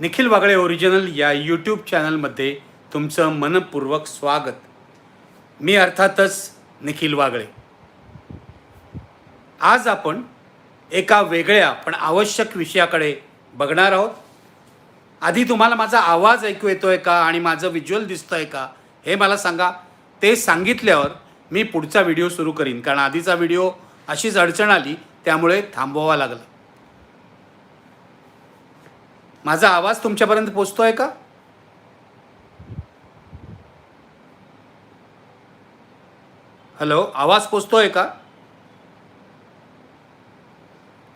Nikhil Wagle original या YouTube चॅनलमध्ये तुमचं मनपूर्वक स्वागत. मी अर्थातच निखिल वागळे. आज आपण एका वेगळ्या पण आवश्यक विषयाकडे बघणार आहोत. आधी तुम्हाला माझा आवाज ऐकू येतो आहे का आणि माझं व्हिज्युअल आहे का हे मला सांगा. ते सांगितल्यावर मी पुढचा व्हिडिओ सुरू करीन. कारण आधीचा व्हिडिओ अशीच अडचण आली त्यामुळे थांबवावा लागला. माझा आवाज तुमच्यापर्यंत पोचतो आहे का? हॅलो आवाज पोचतो आहे का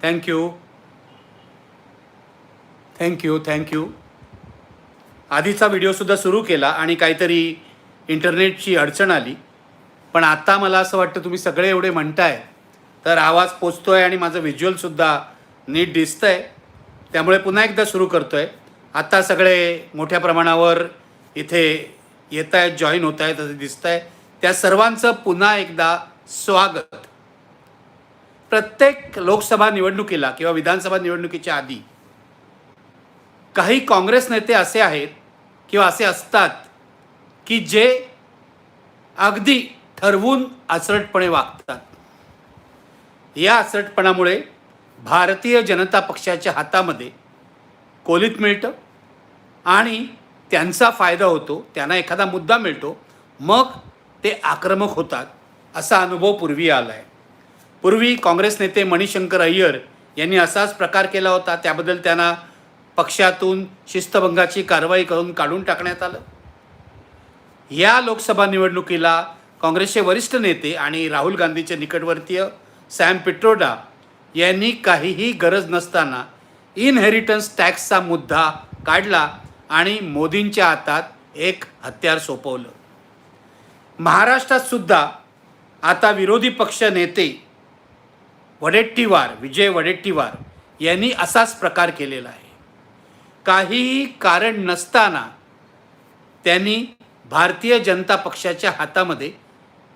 थँक्यू थँक्यू थँक्यू आधीचा व्हिडिओसुद्धा सुरू केला आणि काहीतरी इंटरनेटची अडचण आली. पण आत्ता मला असं वाटतं तुम्ही सगळे एवढे म्हणताय तर आवाज पोचतो आहे आणि माझं व्हिज्युअलसुद्धा नीट दिसतं आहे त्यामुळे पुन्हा एकदा सुरू करतोय. आता सगळे मोठ्या प्रमाणावर इथे येत आहेत जॉईन होत आहेत असं दिसत आहे त्या सर्वांचं पुन्हा एकदा स्वागत. प्रत्येक लोकसभा निवडणुकीला किंवा विधानसभा निवडणुकीच्या आधी काही काँग्रेस नेते असे आहेत किंवा असे असतात की जे अगदी ठरवून आचरटपणे वागतात. या आचरटपणामुळे भारतीय जनता पक्षाच्या हातामध्ये कोलीत मिळतं आणि त्यांचा फायदा होतो त्यांना एखादा मुद्दा मिळतो मग ते आक्रमक होतात असा अनुभव पूर्वी आला आहे पूर्वी काँग्रेस नेते मणिशंकर अय्यर यांनी असाच प्रकार केला होता त्याबद्दल त्यांना पक्षातून शिस्तभंगाची कारवाई करून काढून टाकण्यात आलं. या लोकसभा निवडणुकीला काँग्रेसचे वरिष्ठ नेते आणि राहुल गांधीचे निकटवर्तीय सॅम पिट्रोडा यांनी काहीही गरज नसताना इनहेरिटन्स टॅक्सचा मुद्दा काढला आणि मोदींच्या हातात एक हत्यार सोपवलं. महाराष्ट्रातसुद्धा आता विरोधी पक्ष नेते वडेट्टीवार विजय वडेट्टीवार यांनी असाच प्रकार केलेला आहे. काहीही कारण नसताना त्यांनी भारतीय जनता पक्षाच्या हातामध्ये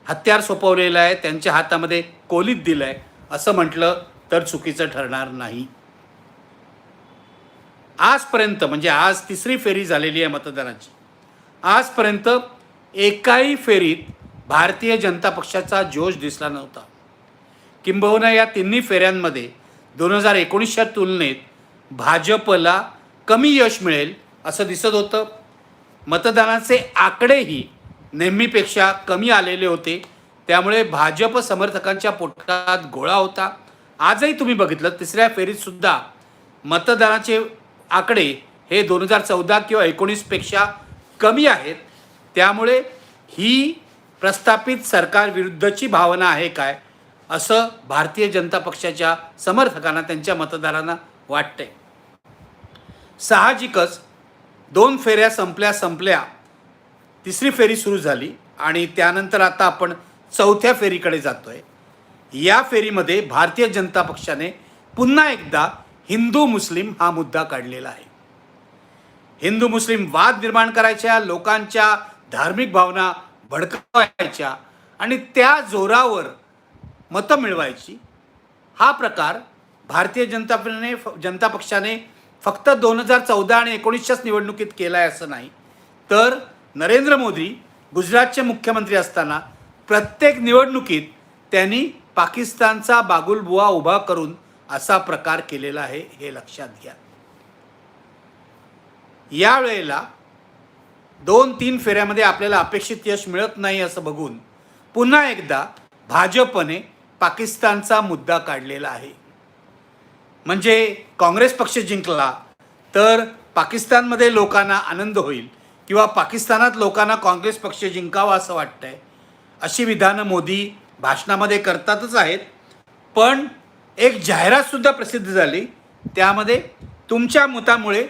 हत्यार सोपवलेलं आहे त्यांच्या हातामध्ये कोलीत दिलं आहे असं म्हटलं तर चुकीचं ठरणार नाही. आजपर्यंत म्हणजे आज तिसरी फेरी झालेली आहे मतदानाची. आजपर्यंत एकाही फेरीत भारतीय जनता पक्षाचा जोश दिसला नव्हता. किंबहुना या तिन्ही फेऱ्यांमध्ये दोन हजार एकोणीसच्या तुलनेत भाजपला कमी यश मिळेल असं दिसत होतं. मतदानाचे आकडेही नेहमीपेक्षा कमी आलेले होते. त्यामुळे भाजप समर्थकांच्या पोटात गोळा होता. आजही तुम्ही बघितलं तिसऱ्या फेरीत सुद्धा मतदानाचे आकडे हे दोन हजार चौदा किंवा एकोणीसपेक्षा कमी आहेत. त्यामुळे ही प्रस्थापित सरकारविरुद्धची भावना आहे काय असं भारतीय जनता पक्षाच्या समर्थकांना त्यांच्या मतदारांना वाटतंय. साहजिकच दोन फेऱ्या संपल्या संपल्या तिसरी फेरी सुरू झाली आणि त्यानंतर आता आपण चौथ्या फेरीकडे जातोय. या फेरीमध्ये भारतीय जनता पक्षाने पुन्हा एकदा हिंदू मुस्लिम हा मुद्दा काढलेला आहे. हिंदू मुस्लिम वाद निर्माण करायच्या लोकांच्या धार्मिक भावना भडकवायच्या आणि त्या जोरावर मतं मिळवायची हा प्रकार भारतीय जनता पक्षाने जनता पक्षाने फक्त दोन हजार चौदा आणि एकोणीसच्याच निवडणुकीत केला आहे असं नाही. तर नरेंद्र मोदी गुजरातचे मुख्यमंत्री असताना प्रत्येक निवडणुकीत त्यांनी पाकिस्तानचा बागुलबुवा उभा करून असा प्रकार केलेला आहे हे लक्षात घ्या. यावेळेला दोन तीन फेऱ्यामध्ये आपल्याला अपेक्षित यश मिळत नाही असं बघून पुन्हा एकदा भाजपने पाकिस्तानचा मुद्दा काढलेला आहे. म्हणजे काँग्रेस पक्ष जिंकला तर पाकिस्तानमध्ये लोकांना आनंद होईल किंवा पाकिस्तानात लोकांना काँग्रेस पक्ष जिंकावा असं वाटतंय अशी विधानं मोदी भाषणामध्ये करतातच आहेत. पण एक जाहिरातसुद्धा प्रसिद्ध झाली. त्यामध्ये तुमच्या मतामुळे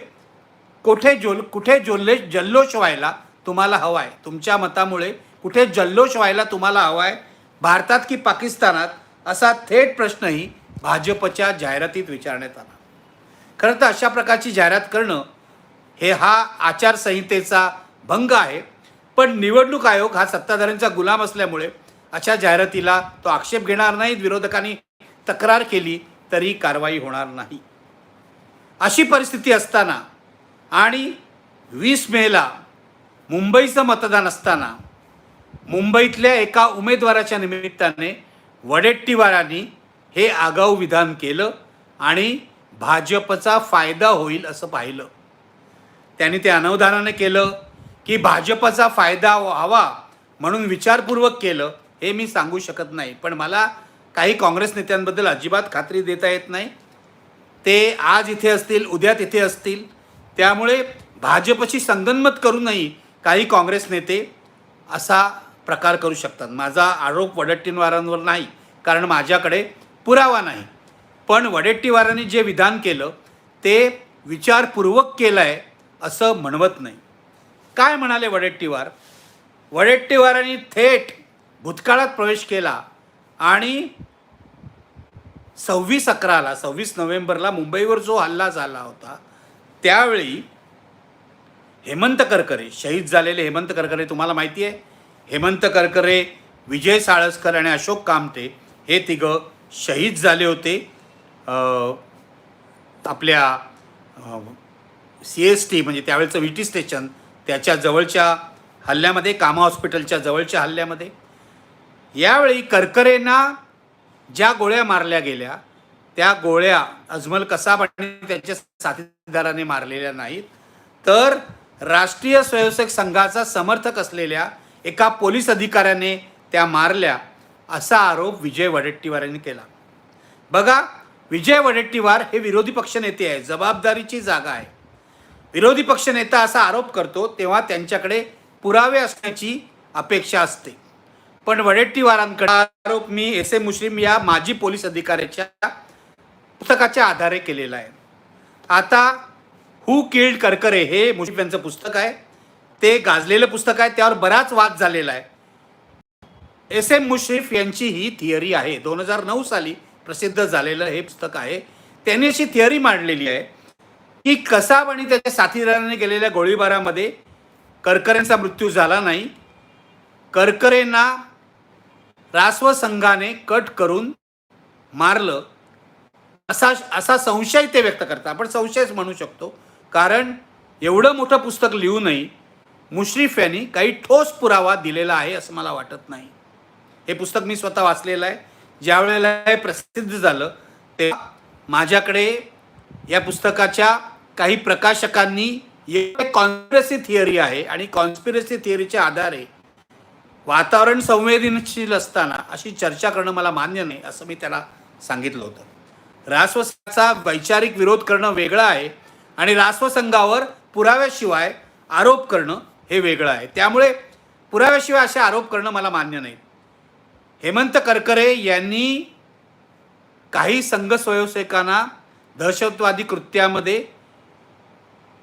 कुठे जोल कुठे जोल्ले जल्लोष व्हायला तुम्हाला हवा आहे तुमच्या मतामुळे कुठे जल्लोष व्हायला तुम्हाला हवा आहे भारतात की पाकिस्तानात असा थेट प्रश्नही भाजपच्या जाहिरातीत विचारण्यात आला. खरं तर अशा प्रकारची जाहिरात करणं हे हा आचारसंहितेचा भंग आहे. पण निवडणूक आयोग हा सत्ताधाऱ्यांचा गुलाम असल्यामुळे अशा जाहिरातीला तो आक्षेप घेणार नाहीत विरोधकांनी तक्रार केली तरी कारवाई होणार नाही. अशी परिस्थिती असताना आणि वीस मेला मुंबईचं मतदान असताना मुंबईतल्या एका उमेदवाराच्या निमित्ताने वडेट्टीवारांनी हे आगाऊ विधान केलं आणि भाजपचा फायदा होईल असं पाहिलं. त्यांनी ते अनवधानाने केलं की भाजपचा फायदा व्हावा म्हणून विचारपूर्वक केलं हे मी सांगू शकत नाही पण मला काही काँग्रेस नेत्यांबद्दल अजिबात खात्री देता येत नाही. ते आज इथे असतील उद्या तिथे असतील. त्यामुळे भाजपशी संगनमत करूनही काही काँग्रेस नेते असा प्रकार करू शकतात. माझा आरोप वडट्टीवारांवर नाही कारण माझ्याकडे पुरावा नाही. पण वडेट्टीवारांनी जे विधान केलं ते विचारपूर्वक केलं आहे असं म्हणवत नाही. काय म्हणाले वडेट्टीवार? वडेट्टीवारांनी थेट भूतकाळात प्रवेश केला आणि सव्वीस अकराला सव्वीस नोव्हेंबरला मुंबईवर जो हल्ला झाला होता त्यावेळी हेमंत करकरे शहीद झालेले हेमंत करकरे तुम्हाला माहिती आहे? हेमंत करकरे विजय साळसकर आणि अशोक कामते हे तिघं शहीद झाले होते. आपल्या सी एस टी म्हणजे त्यावेळेचं व्ही टी स्टेशन त्याच्या जवळच्या हल्ल्यामध्ये कामा हॉस्पिटलच्या जवळच्या हल्ल्यामध्ये. यावेळी करकरेंना ज्या गोळ्या मारल्या गेल्या त्या गोळ्या अजमल कसाब आणि त्यांच्या साथीदाराने मारलेल्या नाहीत. तर राष्ट्रीय स्वयंसेवक संघाचा समर्थक असलेल्या एका पोलीस अधिकाऱ्याने त्या मारल्या असा आरोप विजय वडेट्टीवार यांनी केला. बघा विजय वडेट्टीवार हे विरोधी पक्षनेते आहे जबाबदारीची जागा आहे. विरोधी पक्षनेता असा आरोप करतो तेव्हा त्यांच्याकडे पुरावे असण्याची अपेक्षा असते. पण वडेट्टीवारांकडे आरोप मी एस एम मुश्रीम या माजी पोलीस अधिकाऱ्याच्या पुस्तकाच्या आधारे केलेला आहे. आता हू किल्ड करकरे हे मुश्रीफ यांचं पुस्तक आहे. ते गाजलेलं पुस्तक आहे. त्यावर बराच वाद झालेला आहे. एस एम मुश्रीफ यांची ही थिअरी आहे. दोन हजार नऊ साली प्रसिद्ध झालेलं हे पुस्तक आहे. त्यांनी अशी थिअरी मांडलेली आहे की कसाब आणि त्याच्या साथीदाराने केलेल्या गोळीबारामध्ये करकरेंचा मृत्यू झाला नाही. करकरेंना रास्व संघाने कट करून मारलं. असा असा संशय ते व्यक्त करतात. आपण संशयच म्हणू शकतो. कारण एवढं मोठं पुस्तक लिहूनही मुश्रीफ यांनी काही ठोस पुरावा दिलेला आहे असं मला वाटत नाही. हे पुस्तक मी स्वतः वाचलेलं आहे. ज्या वेळेला हे प्रसिद्ध झालं ते माझ्याकडे या पुस्तकाच्या काही प्रकाशकांनी कॉन्स्पिरसी थिअरी आहे आणि कॉन्स्पिरसी थिअरीच्या आधारे वातावरण संवेदनशील असताना अशी चर्चा करणं मला मान्य नाही असं मी त्याला सांगितलं होतं. रासवसाचा वैचारिक विरोध करणं वेगळं आहे आणि रासवसंघावर पुराव्याशिवाय आरोप करणं हे वेगळं आहे. त्यामुळे पुराव्याशिवाय असे आरोप करणं मला मान्य नाही. हेमंत करकरे यांनी काही संघ स्वयंसेवकांना दहशतवादी कृत्यामध्ये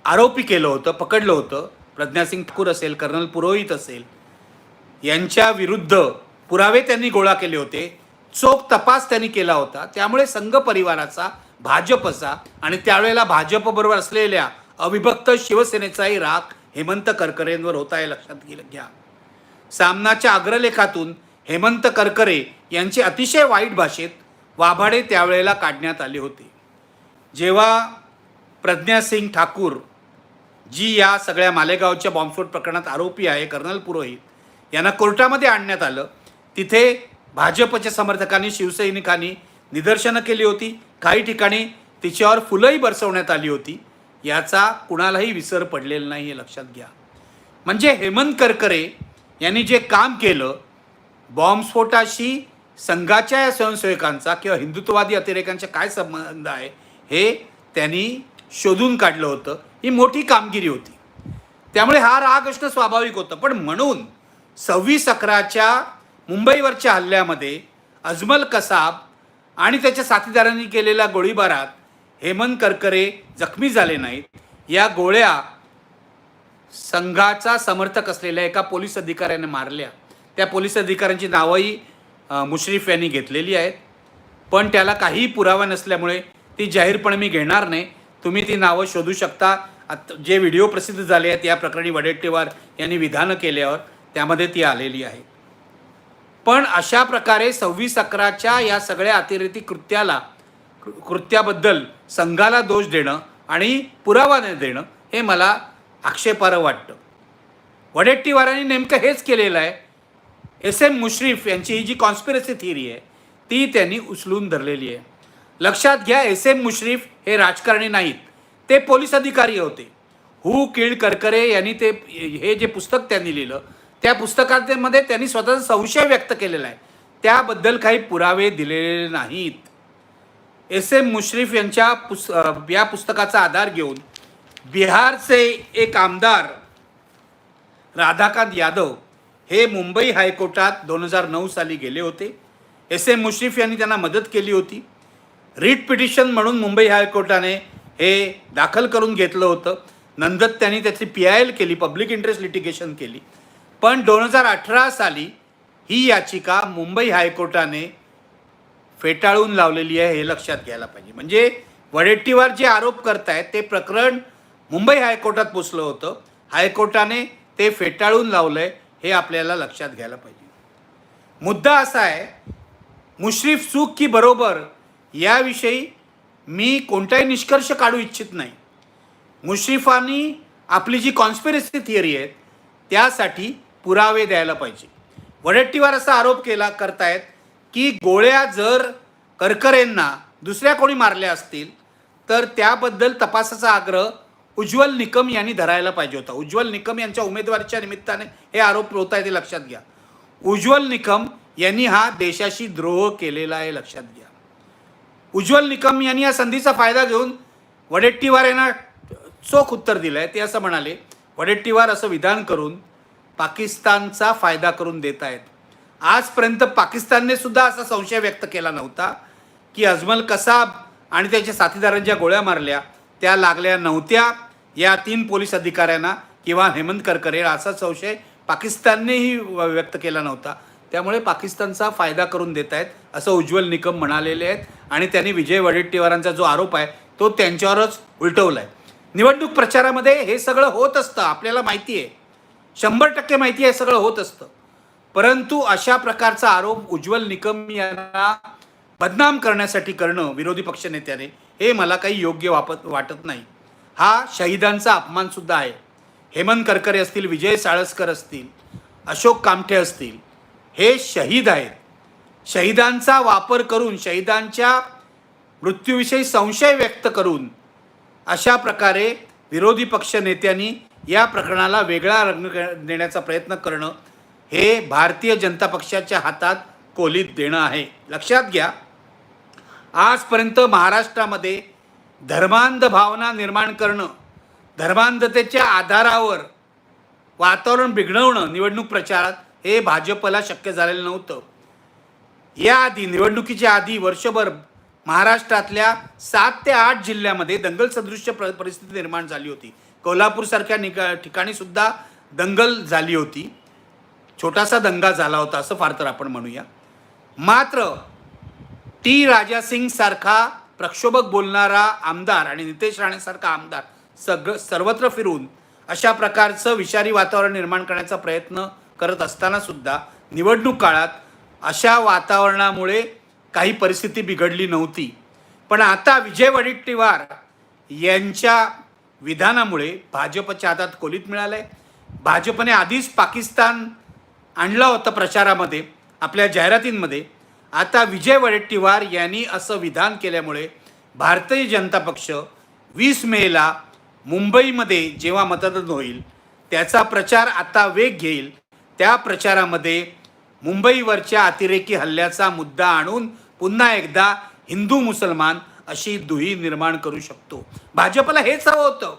आरोपी केलं होतं पकडलं होतं. प्रज्ञासिंग ठाकूर असेल कर्नल पुरोहित असेल यांच्या विरुद्ध पुरावे त्यांनी गोळा केले होते चोख तपास त्यांनी केला होता. त्यामुळे संघ परिवाराचा भाजपचा आणि त्यावेळेला भाजपबरोबर असलेल्या अविभक्त शिवसेनेचाही राग हेमंत करकरेंवर होता हे लक्षात घ्या. सामनाच्या अग्रलेखातून हेमंत करकरे यांची अतिशय वाईट भाषेत वाभाडे त्यावेळेला काढण्यात आले होते. जेव्हा प्रज्ञा सिंग ठाकूर जी या सगळ्या मालेगावच्या बॉम्बस्फोट प्रकरणात आरोपी आहे कर्नल पुरोहित यांना कोर्टामध्ये आणण्यात आलं. तिथे भाजपच्या समर्थकांनी शिवसैनिकांनी निदर्शनं केली होती. काही ठिकाणी तिच्यावर फुलंही बरसवण्यात आली होती. याचा कुणालाही विसर पडलेला नाही हे लक्षात घ्या. म्हणजे हेमंत करकरे यांनी जे काम केलं बॉम्बस्फोटाशी संघाच्या या स्वयंसेवकांचा किंवा हिंदुत्ववादी अतिरेकांचा काय संबंध आहे हे त्यांनी शोधून काढलं होतं. ही मोठी कामगिरी होती. त्यामुळे हा राग असणं स्वाभाविक होतं. पण म्हणून सव्वीस अकराच्या मुंबईवरच्या हल्ल्यामध्ये अजमल कसाब आणि त्याच्या साथीदारांनी केलेल्या गोळीबारात हेमंत करकरे जखमी झाले नाहीत. या गोळ्या संघाचा समर्थक असलेल्या एका पोलीस अधिकाऱ्याने मारल्या. त्या पोलीस अधिकाऱ्यांची नावंही मुश्रीफ यांनी घेतलेली आहेत. पण त्याला काहीही पुरावा नसल्यामुळे ती जाहीरपणे मी घेणार नाही. तुम्ही ती नावं शोधू शकता. जे व्हिडिओ प्रसिद्ध झाले आहेत या प्रकरणी वडेट्टीवार यांनी विधानं केल्यावर त्यामध्ये ती आलेली आहे. पण अशा प्रकारे सव्वीस अकराच्या या सगळ्या अतिरेकी कृत्याला कृ- कृत्याबद्दल संघाला दोष देणं आणि पुरावा न देणं हे मला आक्षेपार्ह वाटतं. वडेट्टीवारांनी नेमकं हेच केलेलं आहे. एस एम मुश्रीफ यांची ही जी कॉन्स्पिरसी थिअरी आहे ती त्यांनी उचलून धरलेली आहे. लक्षात घ्या एस एम मुश्रीफ हे राजकारणी नाहीत. ते पोलीस अधिकारी होते. हु. किळ करकरे यांनी ते हे जे पुस्तक त्यांनी लिहिलं त्या पुस्तकामध्ये त्यांनी स्वतःचा संशय व्यक्त केलेला आहे. त्याबद्दल काही पुरावे दिलेले नाहीत. एस एम मुश्रीफ यांच्या पुस या पुस्तकाचा आधार घेऊन बिहारचे एक आमदार राधाकांत यादव हे मुंबई हायकोर्टात दोन हजार नऊ साली गेले होते. एस एम मुश्रीफ यांनी त्यांना मदत केली होती. रीट पिटिशन म्हणून मुंबई हायकोर्टाने हे दाखल करून घेतलं होतं. नंतर त्यांनी त्याची पी आय एल केली पब्लिक इंटरेस्ट लिटिगेशन केली. पण दोन हजार अठरा साली ही याचिका मुंबई हायकोर्टाने फेटाळून लावलेली आहे हे लक्षात घ्यायला पाहिजे. म्हणजे वडेट्टीवार जे आरोप करतायत ते प्रकरण मुंबई हायकोर्टात पोचलं होतं. हायकोर्टाने ते फेटाळून लावलं आहे हे आपल्याला लक्षात घ्यायला पाहिजे. मुद्दा असा आहे मुश्रीफ चूक की बरोबर याविषयी मी कोणताही निष्कर्ष काढू इच्छित नाही. मुश्रीफांनी आपली जी कॉन्स्पिरसी थिअरी आहे त्यासाठी पुरावे द्यायला पाहिजे. वडेट्टीवार असा आरोप केला करतायत की गोळ्या जर करकरेंना दुसऱ्या कोणी मारल्या असतील तर त्याबद्दल तपासाचा आग्रह उज्ज्वल निकम यांनी धरायला पाहिजे होता. उज्ज्वल निकम यांच्या उमेदवारीच्या निमित्ताने हे आरोप होत आहे ते लक्षात घ्या. उज्ज्वल निकम यांनी हा देशाशी द्रोह केलेला आहे लक्षात घ्या. उज्ज्वल निकम यांनी या संधीचा फायदा घेऊन वडेट्टीवार यांना चोख उत्तर दिलं आहे ते असं म्हणाले वडेट्टीवार असं विधान करून पाकिस्तानचा फायदा करून देत आहेत. आजपर्यंत पाकिस्तानने सुद्धा असा संशय व्यक्त केला नव्हता की अजमल कसाब आणि त्याच्या साथीदारांच्या गोळ्या मारल्या त्या लागल्या नव्हत्या या तीन पोलीस अधिकाऱ्यांना किंवा हेमंत करकरे असा संशय पाकिस्ताननेही व- व्यक्त केला नव्हता. त्यामुळे पाकिस्तानचा फायदा करून देत आहेत असं उज्ज्वल निकम म्हणालेले आहेत आणि त्यांनी विजय वडेट्टीवारांचा जो आरोप आहे तो त्यांच्यावरच उलटवला आहे निवडणूक प्रचारामध्ये हे सगळं होत असतं आपल्याला माहिती आहे. शंभर टक्के माहिती आहे हे सगळं होत असतं. परंतु अशा प्रकारचा आरोप उज्ज्वल निकम यांना बदनाम करण्यासाठी करणं विरोधी पक्षनेत्याने हे मला काही योग्य वापत वाटत नाही. हा शहीदांचा अपमानसुद्धा आहे. हेमंत करकरे असतील विजय साळसकर असतील अशोक कामठे असतील हे शहीद आहेत. शहीदांचा वापर करून शहीदांच्या मृत्यूविषयी संशय व्यक्त करून अशा प्रकारे विरोधी पक्ष नेत्यांनी या प्रकरणाला वेगळा रंग देण्याचा प्रयत्न करणं हे भारतीय जनता पक्षाच्या हातात कोलीत देणं आहे. लक्षात घ्या आजपर्यंत महाराष्ट्रामध्ये धर्मांध भावना निर्माण करणं धर्मांधतेच्या आधारावर वातावरण बिघडवणं निवडणूक प्रचारात हे भाजपला शक्य झालेलं नव्हतं. याआधी निवडणुकीच्या आधी वर्षभर महाराष्ट्रातल्या सात ते आठ जिल्ह्यामध्ये दंगल सदृश्य प्र परिस्थिती निर्माण झाली होती. कोल्हापूरसारख्या निका ठिकाणी सुद्धा दंगल झाली होती. छोटासा दंगा झाला होता असं फार तर आपण म्हणूया. मात्र टी. राजासिंग सारखा प्रक्षोभक बोलणारा आमदार आणि नितेश राणेसारखा आमदार सगळं सर्वत्र फिरून अशा प्रकारचं विषारी वातावरण निर्माण करण्याचा प्रयत्न करत असताना सुद्धा निवडणूक काळात अशा वातावरणामुळे काही परिस्थिती बिघडली नव्हती. पण आता विजय वडेट्टीवार यांच्या विधानामुळे भाजपच्या हातात कोलीत मिळालंय. भाजपने आधीच पाकिस्तान आणला होता प्रचारामध्ये आपल्या जाहिरातींमध्ये. आता विजय वडेट्टीवार यांनी असं विधान केल्यामुळे भारतीय जनता पक्ष वीस मेला मुंबईमध्ये जेव्हा मतदान होईल त्याचा प्रचार आता वेग घेईल. त्या प्रचारामध्ये मुंबईवरच्या अतिरेकी हल्ल्याचा मुद्दा आणून पुन्हा एकदा हिंदू मुसलमान अशी दुही निर्माण करू शकतो. भाजपला हेच हवं होतं.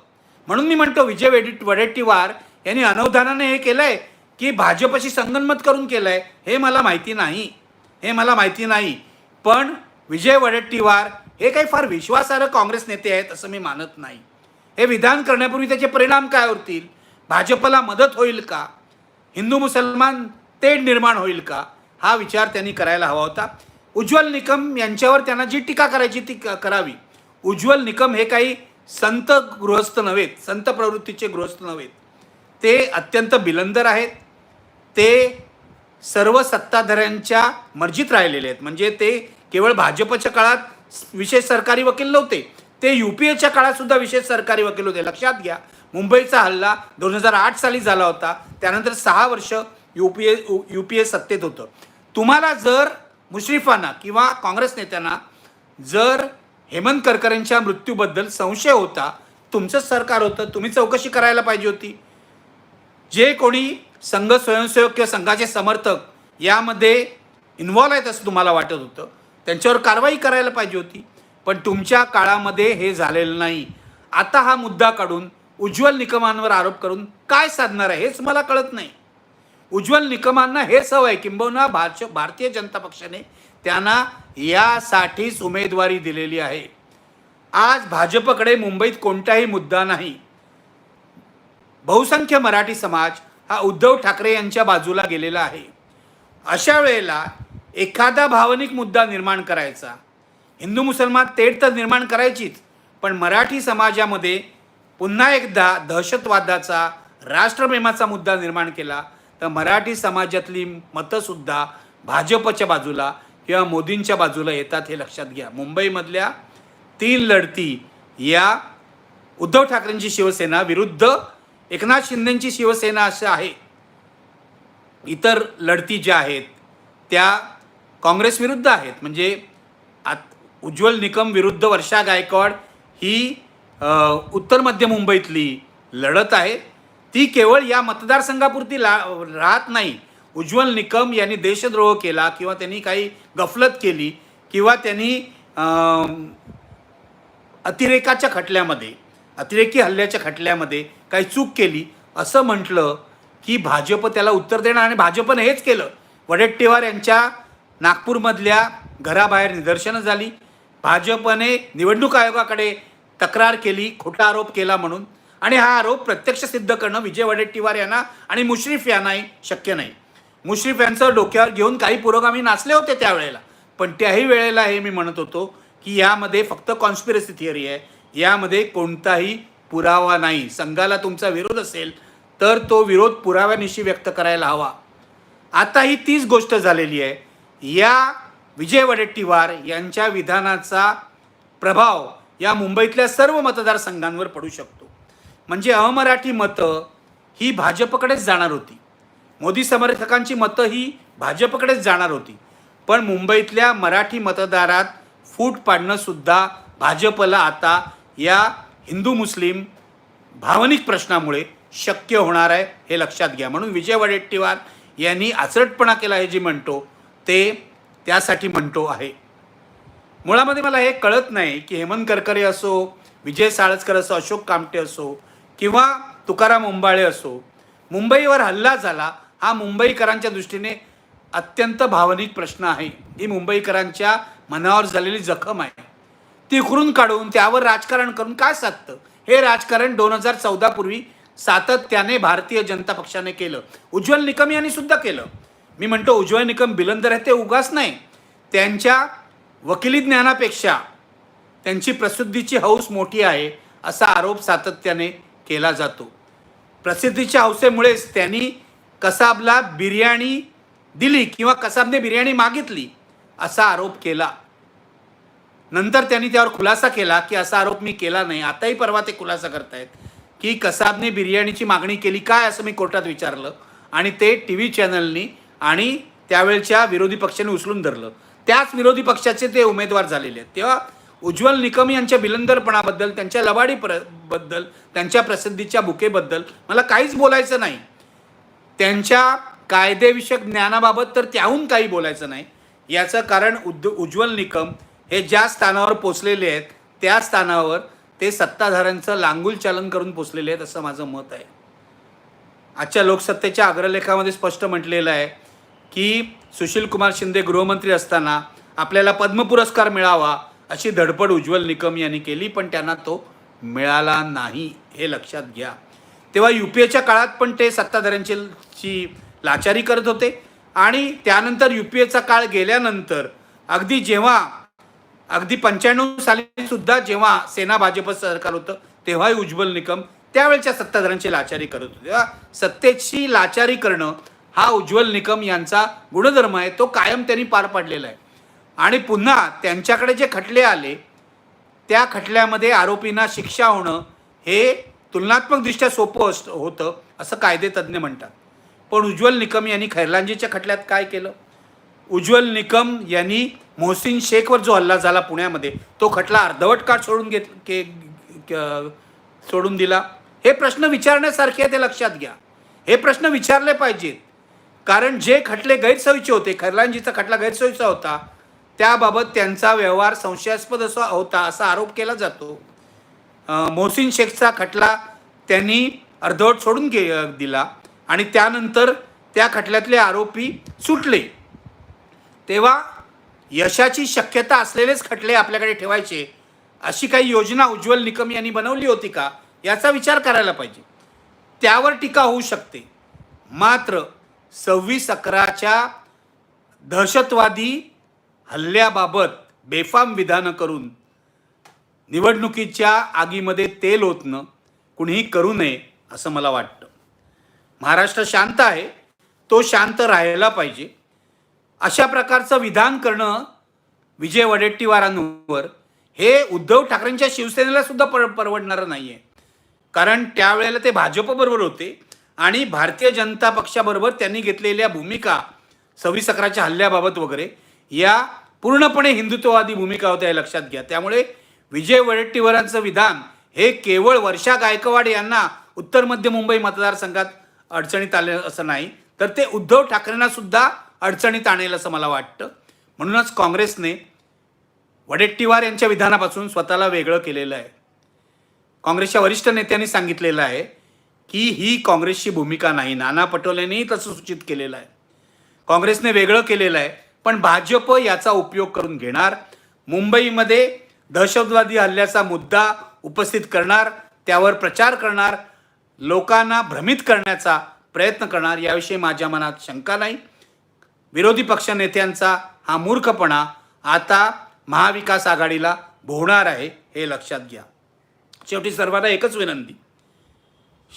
म्हणून मी म्हणतो विजय वेडिट वडेट्टीवार यांनी अनवधानाने हे केलंय की भाजपशी संगनमत करून केलंय हे मला माहिती नाही. हे मला माहिती नाही. पण विजय वडेट्टीवार हे काही फार विश्वासार्ह काँग्रेस नेते आहेत असं मी मानत नाही. हे विधान करण्यापूर्वी त्याचे परिणाम काय होतील? भाजपला मदत होईल का? हिंदू मुसलमान तेढ निर्माण होईल का? हा विचार त्यांनी करायला हवा होता. उज्ज्वल निकम यांच्यावर त्यांना जी टीका करायची ती क- करावी. उज्ज्वल निकम हे काही संत गृहस्थ नव्हेत संत प्रवृत्तीचे गृहस्थ नव्हेत. ते अत्यंत बिलंदर आहेत. ते सर्व सत्ताधाऱ्यांच्या मर्जीत राहिलेले आहेत. म्हणजे ते केवळ भाजपच्या काळात विशेष सरकारी वकील नव्हते. ते यू पी एच्या काळातसुद्धा विशेष सरकारी वकील होते. लक्षात घ्या मुंबईचा हल्ला दोन हजार आठ साली झाला होता. त्यानंतर सहा वर्ष U P A U P A सत्तेत होतं. तुम्हाला जर मुश्रीफांना किंवा काँग्रेस नेत्यांना जर हेमंत करकरेंच्या मृत्यूबद्दल संशय होता तुमचं सरकार होतं तुम्ही चौकशी करायला पाहिजे होती. जे कोणी संघ स्वयंसेवक किंवा संघाचे समर्थक यामध्ये इन्व्हॉल्व आहेत असं तुम्हाला वाटत होतं त्यांच्यावर कारवाई करायला पाहिजे होती. पण तुमच्या काळामध्ये हे झालेलं नाही. आता हा मुद्दा काढून उज्ज्वल निकमांवर आरोप करून काय साधणार आहे हेच मला कळत नाही. उज्ज्वल निकमांना हेच हवं आहे. किंबहुना भाज भारतीय जनता पक्षाने त्यांना यासाठीच उमेदवारी दिलेली आहे. आज भाजपकडे मुंबईत कोणताही मुद्दा नाही. बहुसंख्य मराठी समाज हा उद्धव ठाकरे यांच्या बाजूला गेलेला आहे. अशा वेळेला एखादा भावनिक मुद्दा निर्माण करायचा. हिंदू मुसलमान तेढ तर निर्माण करायचीच. पण मराठी समाजामध्ये पुन्हा एकदा दहशतवादाचा राष्ट्रप्रेमाचा मुद्दा निर्माण केला. तर मराठी समाजातली मतंसुद्धा भाजपच्या बाजूला किंवा मोदींच्या बाजूला येतात हे लक्षात घ्या. मुंबईमधल्या तीन लढती या उद्धव ठाकरेंची शिवसेना विरुद्ध एकनाथ शिंदेंची शिवसेना असं आहे. इतर लढती ज्या आहेत त्या काँग्रेस विरुद्ध आहेत. म्हणजे आत उज्ज्वल निकम विरुद्ध वर्षा गायकवाड ही उत्तर मध्य मुंबईतली लढत आहे. ती केवळ या मतदारसंघापुरती ला राहत नाही. उज्ज्वल निकम यांनी देशद्रोह केला किंवा त्यांनी काही गफलत केली किंवा त्यांनी अतिरेकाच्या खटल्यामध्ये अतिरेकी हल्ल्याच्या खटल्यामध्ये काही चूक केली. असं म्हटलं की भाजप त्याला उत्तर देणार आणि भाजपनं हेच केलं. वडेट्टीवार यांच्या नागपूरमधल्या घराबाहेर निदर्शनं झाली. भाजपने निवडणूक आयोगाकडे तक्रार केली खोटा आरोप केला म्हणून. आणि हा आरोप प्रत्यक्ष सिद्ध करणं विजय वडेट्टीवार यांना आणि मुश्रीफ यांनाही शक्य नाही. मुश्रीफ यांचं डोक्यावर घेऊन काही पुरोगामी नाचले होते त्यावेळेला. पण त्याही वेळेला हे मी म्हणत होतो की यामध्ये फक्त कॉन्स्पिरसी थिअरी आहे. यामध्ये कोणताही पुरावा नाही. संघाला तुमचा विरोध असेल तर तो विरोध पुराव्यानिशी व्यक्त करायला हवा. आता ही तीच गोष्ट झालेली आहे. या विजय वडेट्टीवार यांच्या विधानाचा प्रभाव या मुंबईतल्या सर्व मतदारसंघांवर पडू शकतो. म्हणजे अमराठी मतं ही भाजपकडेच जाणार होती. मोदी समर्थकांची मतं ही भाजपकडेच जाणार होती. पण मुंबईतल्या मराठी मतदारात फूट पाडणंसुद्धा भाजपला आता या हिंदू मुस्लिम भावनिक प्रश्नामुळे शक्य होणार आहे हे लक्षात घ्या. म्हणून विजय वडेट्टीवार यांनी आचरटपणा केला हे जे म्हणतो ते त्यासाठी म्हणतो आहे. मुळामध्ये मला हे कळत नाही की हेमंत करकरे असो विजय साळसकर असो अशोक कामटे असो किंवा तुकाराम उंबाळे असो मुंबईवर हल्ला झाला हा मुंबईकरांच्या दृष्टीने अत्यंत भावनिक प्रश्न आहे. ही मुंबईकरांच्या मनावर झालेली जखम आहे. ती उकरून काढून त्यावर राजकारण करून काय साधतं? हे राजकारण दोन हजार चौदा पूर्वी सातत्याने भारतीय जनता पक्षाने केलं. उज्ज्वल निकम यांनी सुद्धा केलं. मी म्हणतो उज्ज्वल निकम बिलंदर आहे ते उगाच नाही. त्यांच्या वकिली ज्ञानापेक्षा त्यांची प्रसिद्धीची हौस मोठी आहे असा आरोप सातत्याने केला जातो. प्रसिद्धीच्या हौसेमुळेच त्यांनी कसाबला बिर्याणी दिली किंवा कसाबने बिर्याणी मागितली असा आरोप केला. नंतर त्यांनी त्यावर खुलासा केला की असा आरोप मी केला नाही. आताही परवा ते खुलासा करतायत की कसाबने बिर्याणीची मागणी केली काय असं मी कोर्टात विचारलं आणि ते टी व्ही चॅनलनी आणि त्यावेळच्या विरोधी पक्षाने उचलून धरलं. त्याच विरोधी पक्षाचे ते उमेदवार झालेले आहेत. तेव्हा उज्ज्वल निकम यांच्या बिलंदरपणाबद्दल त्यांच्या लबाडी प्रबद्दल त्यांच्या प्रसिद्धीच्या बुकेबद्दल मला काहीच बोलायचं नाही. त्यांच्या कायदेविषयक ज्ञानाबाबत तर त्याहून काही बोलायचं नाही. याचं कारण उद् उज्ज्वल निकम हे ज्या स्थानावर पोचलेले आहेत त्या स्थानावर ते सत्ताधाऱ्यांचं लांगुल चालन करून पोचलेले आहेत असं माझं मत आहे. आजच्या लोकसत्तेच्या अग्रलेखामध्ये स्पष्ट म्हटलेलं आहे की सुशील कुमार शिंदे गृहमंत्री असताना आपल्याला पद्म पुरस्कार मिळावा अशी धडपड उज्ज्वल निकम यांनी केली पण त्यांना तो मिळाला नाही हे लक्षात घ्या. तेव्हा यू पी एच्या काळात पण ते सत्ताधाऱ्यांची लाचारी करत होते आणि त्यानंतर यू पी एचा काळ गेल्यानंतर अगदी जेव्हा अगदी पंच्याण्णव साली सुद्धा जेव्हा सेना भाजप सरकार होतं तेव्हाही उज्ज्वल निकम त्यावेळच्या सत्ताधाऱ्यांची लाचारी करत होते. तेव्हा सत्तेची लाचारी करणं हा उज्ज्वल निकम यांचा गुणधर्म आहे तो कायम त्यांनी पार पाडलेला आहे. आणि पुन्हा त्यांच्याकडे जे खटले आले त्या खटल्यामध्ये आरोपींना शिक्षा होणं हे तुलनात्मकदृष्ट्या सोपं अस होतं असं कायदेतज्ज्ञ म्हणतात. पण उज्ज्वल निकम यांनी खैरलांजीच्या खटल्यात काय केलं? उज्ज्वल निकम यांनी मोहसिन शेखवर जो हल्ला झाला पुण्यामध्ये तो खटला अर्धवट काट सोडून घेत के सोडून दिला. हे प्रश्न विचारण्यासारखे आहे ते लक्षात घ्या. हे प्रश्न विचारले पाहिजेत. कारण जे खटले गैरसोयीचे होते खैरलांजीचा खटला गैरसोयीचा होता त्याबाबत त्यांचा व्यवहार संशयास्पद असा होता असा आरोप केला जातो. मोहसिन शेखचा खटला त्यांनी अर्धवट सोडून गे दिला आणि त्यानंतर त्या खटल्यातले आरोपी सुटले. तेव्हा यशाची शक्यता असलेलेच खटले आपल्याकडे ठेवायचे अशी काही योजना उज्ज्वल निकम यांनी बनवली होती का याचा विचार करायला पाहिजे. त्यावर टीका होऊ शकते. मात्र सव्वीस अकराच्या दहशतवादी हल्ल्याबाबत बेफाम विधानं करून निवडणुकीच्या आगीमध्ये तेल ओतणं कुणीही करू नये असं मला वाटतं. महाराष्ट्र शांत आहे तो शांत राहायला पाहिजे. अशा प्रकारचं विधान करणं विजय वडेट्टीवारांवर हे उद्धव ठाकरेंच्या शिवसेनेला सुद्धा पर परवडणारं नाही आहे कारण त्यावेळेला ते भाजपबरोबर होते आणि भारतीय जनता पक्षाबरोबर त्यांनी घेतलेल्या भूमिका सव्वीस अकराच्या हल्ल्याबाबत वगैरे या पूर्णपणे हिंदुत्ववादी भूमिका होत्या हे लक्षात घ्या. त्यामुळे विजय वडेट्टीवारांचं विधान हे केवळ वर्षा गायकवाड यांना उत्तर मध्य मुंबई मतदारसंघात अडचणीत आले असं नाही तर ते उद्धव ठाकरेंना सुद्धा अडचणीत आणेल असं मला वाटतं. म्हणूनच काँग्रेसने वडेट्टीवार यांच्या विधानापासून स्वतःला वेगळं केलेलं आहे. काँग्रेसच्या वरिष्ठ नेत्यांनी सांगितलेलं आहे की ही काँग्रेसची भूमिका नाही. नाना पटोलेंनीही तसं सूचित केलेलं आहे. काँग्रेसने वेगळं केलेलं आहे. पण भाजप याचा उपयोग करून घेणार. मुंबईमध्ये दहशतवादी हल्ल्याचा मुद्दा उपस्थित करणार त्यावर प्रचार करणार लोकांना भ्रमित करण्याचा प्रयत्न करणार याविषयी माझ्या मनात शंका नाही. विरोधी पक्ष नेत्यांचा हा मूर्खपणा आता महाविकास आघाडीला भोवणार आहे हे लक्षात घ्या. शेवटी सर्वांना एकच विनंती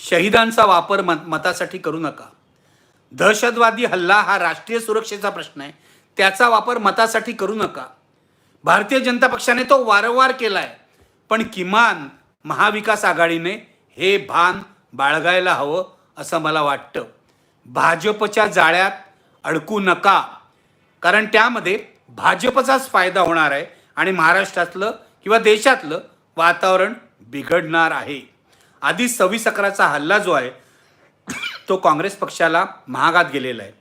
शहीदांचा वापर मत मतासाठी करू नका. दहशतवादी हल्ला हा राष्ट्रीय सुरक्षेचा प्रश्न आहे. त्याचा वापर मतासाठी करू नका. भारतीय जनता पक्षाने तो वारंवार केला आहे पण किमान महाविकास आघाडीने हे भान बाळगायला हवं असं मला वाटतं. भाजपच्या जाळ्यात अडकू नका. कारण त्यामध्ये भाजपचाच फायदा होणार आहे आणि महाराष्ट्रातलं किंवा देशातलं वातावरण बिघडणार आहे. आधी सव्वीस अकराचा हल्ला जो आहे तो काँग्रेस पक्षाला महागात गेलेला आहे.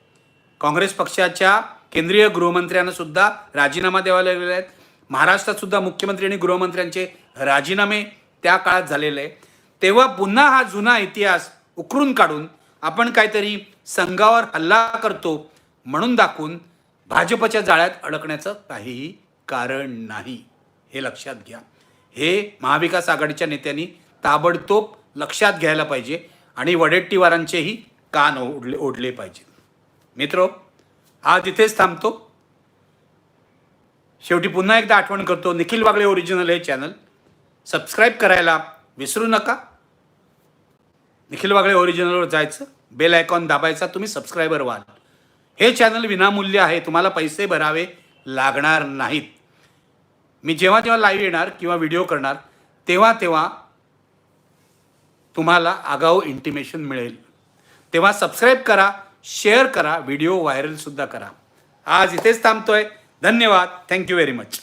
काँग्रेस पक्षाच्या केंद्रीय गृहमंत्र्यांना सुद्धा राजीनामा द्यावा लागलेला आहे. महाराष्ट्रात सुद्धा मुख्यमंत्री आणि गृहमंत्र्यांचे राजीनामे त्या काळात झालेले आहे. तेव्हा पुन्हा हा जुना इतिहास उकरून काढून आपण काहीतरी संघावर हल्ला करतो म्हणून दाखवून भाजपच्या जाळ्यात अडकण्याचं काहीही कारण नाही. हे लक्षात घ्या. हे महाविकास आघाडीच्या नेत्यांनी ताबडतोब लक्षात घ्यायला पाहिजे आणि वडेट्टीवारांचेही कान ओढले ओढले पाहिजे. मित्रो आज इथेच थांबतो. शेवटी पुन्हा एकदा आठवण करतो निखिल वागळे ओरिजिनल हे चॅनल सबस्क्राईब करायला विसरू नका. निखिल वागळे ओरिजिनलवर जायचं बेल आयकॉन दाबायचा तुम्ही सबस्क्रायबर व्हाल. हे चॅनल विनामूल्य आहे तुम्हाला पैसे भरावे लागणार नाहीत. मी जेव्हा जेव्हा लाईव्ह येणार किंवा व्हिडिओ करणार तेव्हा तेव्हा तुम्हाला आगाऊ इंटिमेशन मिळेल. तेव्हा सबस्क्राईब करा शेअर करा व्हिडिओ व्हायरलसुद्धा करा. आज इथेच थांबतोय. धन्यवाद. Thank you very much